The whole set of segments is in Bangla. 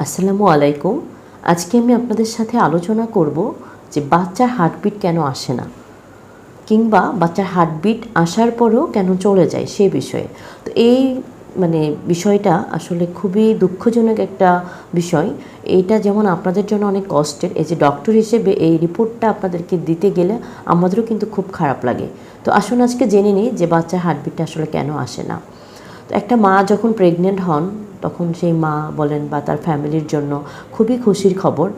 আসসালামু আলাইকুম। আজকে আমি আপনাদের সাথে আলোচনা করব যে বাচ্চার হার্টবিট কেন আসে না, কিংবা বাচ্চার হার্টবিট আসার পরেও কেন চলে যায় সেই বিষয়ে। তো এই মানে বিষয়টা আসলে খুবই দুঃখজনক একটা বিষয়। এইটা যেমন আপনাদের জন্য অনেক কষ্টের, এই যে ডক্টর হিসেবে এই রিপোর্টটা আপনাদেরকে দিতে গেলে আমাদেরও কিন্তু খুব খারাপ লাগে। তো আসুন আজকে জেনে নিই যে বাচ্চার হার্টবিটটা আসলে কেন আসে না। তো একটা মা যখন প্রেগনেন্ট হন তখন সেই মা বলেন বা তার ফ্যামিলির জন্য খুবই খুশির খবর।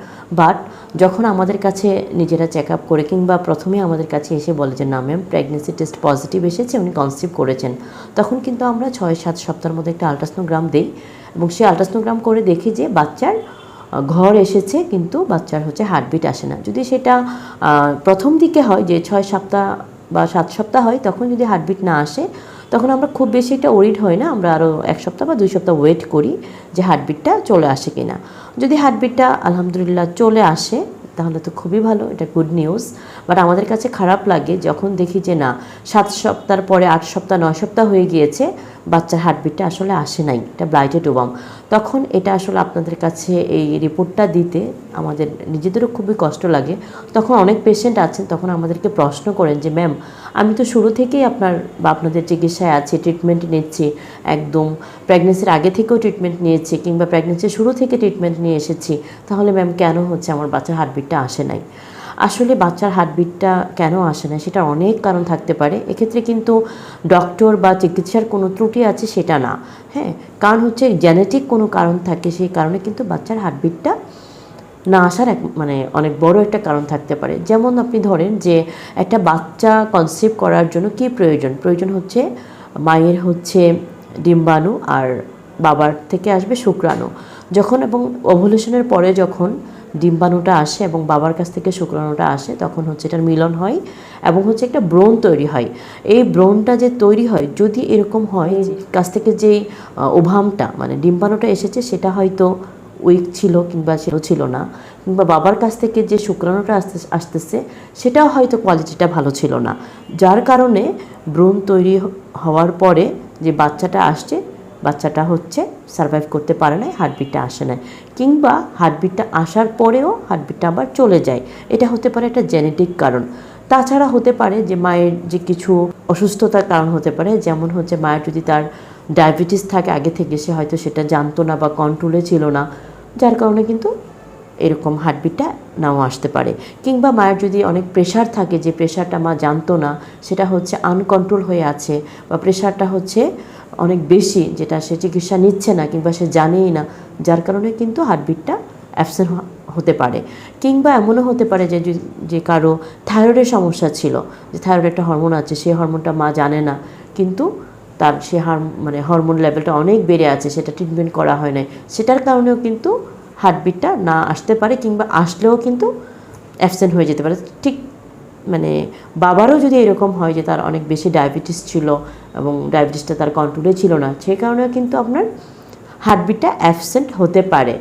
বাট যখন আমাদের কাছে নিজেরা চেক আপ করে কিংবা প্রথমে আমাদের কাছে এসে বলে যে, না ম্যাম প্রেগনেন্সি টেস্ট পজিটিভ এসেছে, উনি কনসিভ করেছেন। তখন কিন্তু আমরা ছয় সাত সপ্তাহের মধ্যে একটা আলট্রাসনোগ্রাম দিই এবং সেই আলট্রাসনোগ্রাম করে দেখি যে, বাচ্চার ঘর এসেছে কিন্তু বাচ্চার হচ্ছে হার্টবিট আসে না। যদি সেটা প্রথম দিকে হয় যে, ছয় সপ্তাহ বা সাত সপ্তাহ হয়, তখন যদি হার্টবিট না আসে তখন আমরা খুব বেশি একটা ওয়েট হয় না, আমরা আরও এক সপ্তাহ বা দুই সপ্তাহ ওয়েট করি যে হার্টবিটটা চলে আসে কিনা। যদি হার্টবিটটা আলহামদুলিল্লাহ চলে আসে, তাহলে তো খুবই ভালো, এটা গুড নিউজ বাট আমাদের কাছে খারাপ লাগে যখন দেখি যে না, সাত সপ্তাহ পরে আট সপ্তাহ, নয় সপ্তাহ হয়ে গিয়েছে, বাচ্চার হার্টবিটটা আসলে আসে নাই, এটা ব্লাইটেড ওবাম। তখন এটা আসলে আপনাদের কাছে এই রিপোর্টটা দিতে আমাদের নিজেদেরও খুবই কষ্ট লাগে। তখন অনেক পেশেন্ট আছেন, তখন আমাদেরকে প্রশ্ন করেন যে ম্যাম আমি তো শুরু থেকেই আপনার বা আপনাদের চিকিৎসায় আছি ট্রিটমেন্ট নিচ্ছি, একদম প্রেগনেন্সির আগে থেকেও ট্রিটমেন্ট নিয়েছি কিংবা প্রেগনেন্সির শুরু থেকে ট্রিটমেন্ট নিয়ে এসেছি। তাহলে ম্যাম কেন হচ্ছে আমার বাচ্চার হার্টবিটটা আসে নাই? আসলে বাচ্চার হার্টবিটটা কেন আসে না? সেটা অনেক কারণ থাকতে পারে। এক্ষেত্রে কিন্তু ডক্টর বা চিকিৎসার কোনো ত্রুটি আছে সেটা না। হ্যাঁ কারণ হচ্ছে জেনেটিক কোনো কারণ থাকে সেই কারণে কিন্তু বাচ্চার হার্টবিটটা না আসার এক মানে অনেক বড় একটা কারণ থাকতে পারে। যেমন আপনি ধরেন যে একটা বাচ্চা কনসিভ করার জন্য কি প্রয়োজন? প্রয়োজন হচ্ছে মায়ের হচ্ছে ডিম্বাণু আর বাবার থেকে আসবে শুক্রাণু। যখন এবং ওভলিউশনের পরে যখন ডিম্বাণুটা আসে এবং বাবার কাছ থেকে শুক্রাণুটা আসে তখন হচ্ছে এটার মিলন হয় এবং হচ্ছে একটা ব্রণ তৈরি হয়। এই ব্রণটা যে তৈরি হয় যদি এরকম হয় কাছ থেকে আহ, ওভামটা মানে ডিম্বাণুটা এসেছে সেটা হয়তো উইক ছিল কিংবা ছিল ছিল না কিংবা বাবার কাছ থেকে যে শুক্রাণুটা আসতে আসতেছে সেটাও হয়তো কোয়ালিটিটা ভালো ছিল না। যার কারণে ব্রণ তৈরি হওয়ার পরে যে বাচ্চাটা আসছে বাচ্চাটা হচ্ছে সার্ভাইভ করতে পারে না হার্টবিটটা আসে না কিংবা হার্টবিটটা আসার পরেও হার্টবিটটা আবার চলে যায়। এটা হতে পারে একটা জেনেটিক কারণ। তাছাড়া হতে পারে যে মায়ের যে কিছু অসুস্থতার কারণ হতে পারে, যেমন হচ্ছে মায়ের যদি তার ডায়াবেটিস থাকে, আগে থেকে সে হয়তো সেটা জানতো না বা কন্ট্রোলে ছিল না, যার কারণে কিন্তু এরকম হার্টবিটটা নাও আসতে পারে। কিংবা মায়ের যদি অনেক প্রেশার থাকে, যে প্রেশারটা মা জানতো না, সেটা হচ্ছে আনকন্ট্রোল হয়ে আছে, বা প্রেশারটা হচ্ছে অনেক বেশি, যেটা সে চিকিৎসা নিচ্ছে না কিংবা সে জানেই না, যার কারণে কিন্তু হার্টবিটটা অ্যাবসেন্ট হতে পারে। কিংবা এমনও হতে পারে যে, যে- কারও থাইরয়েডের সমস্যা ছিল, যে থাইরয়েড একটা হরমোন আছে সেই হরমোনটা মা জানে না, কিন্তু তার সে হার মানে হরমোন লেভেলটা অনেক বেড়ে আছে, সেটা ট্রিটমেন্ট করা হয় নাই, সেটার কারণেও কিন্তু হার্টবিটটা না আসতে পারে কিংবা আসলেও কিন্তু অ্যাবসেন্ট হয়ে যেতে পারে। ঠিক মানে বাবারও যদি এরকম হয় যে তার অনেক বেশি ডায়াবেটিস ছিল এবং ডায়াবেটিসটা তার কন্ট্রোলে ছিল না সেই কারণেও কিন্তু আপনার হার্টবিটটা অ্যাবসেন্ট হতে পারে।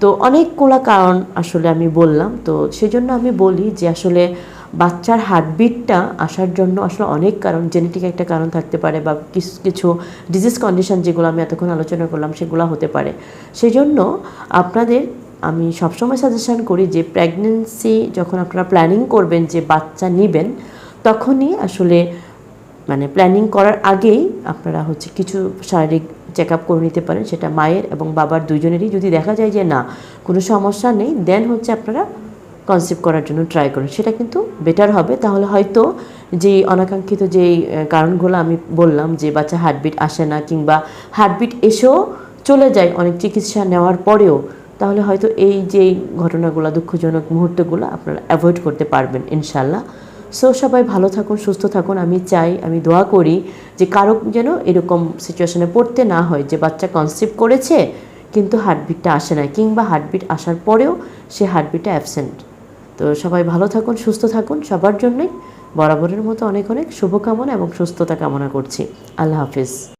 তো অনেকগুলো কারণ আসলে আমি বললাম। তো সেজন্য আমি বলি যে আসলে বাচ্চার হার্টবিটটা আসার জন্য আসলে অনেক কারণ জেনেটিক একটা কারণ থাকতে পারে বা কিছু কিছু ডিজিজ কন্ডিশন যেগুলো আমি এতক্ষণ আলোচনা করলাম সেগুলো হতে পারে। সেজন্য আপনাদের আমি সবসময় সাজেশন করি যে প্রেগনেন্সি যখন আপনারা প্ল্যানিং করবেন যে বাচ্চা নেবেন, তখনই আসলে মানে প্ল্যানিং করার আগেই আপনারা হচ্ছে কিছু শারীরিক চেক আপ করে নিতে পারেন। সেটা মায়ের এবং বাবার দুজনেরই যদি দেখা যায় যে না, কোনো সমস্যা নেই দেন হচ্ছে আপনারা কনসেপ্ট করার জন্য ট্রাই করুন। সেটা কিন্তু বেটার হবে। তাহলে হয়তো যেই অনাকাঙ্ক্ষিত যেই কারণগুলো আমি বললাম যে বাচ্চা হার্টবিট আসে না কিংবা হার্টবিট এসেও চলে যায় অনেক চিকিৎসা নেওয়ার পরেও তাহলে হয়তো এই যেই ঘটনাগুলো, দুঃখজনক মুহূর্তগুলো আপনারা অ্যাভয়েড করতে পারবেন ইনশাল্লাহ সো সবাই ভালো থাকুন, সুস্থ থাকুন। আমি চাই, আমি দোয়া করি যে কারও যেন এরকম সিচুয়েশনে পড়তে না হয়, যে বাচ্চা কনসিভ করেছে, কিন্তু হার্টবিটটা আসে না কিংবা হার্টবিট আসার পরেও সে হার্টবিটটা অ্যাবসেন্ট তো সবাই ভালো থাকুন, সুস্থ থাকুন। সবার জন্যই বরাবরের মতো অনেক অনেক শুভকামনা এবং সুস্থতা কামনা করছি। আল্লাহ হাফিজ।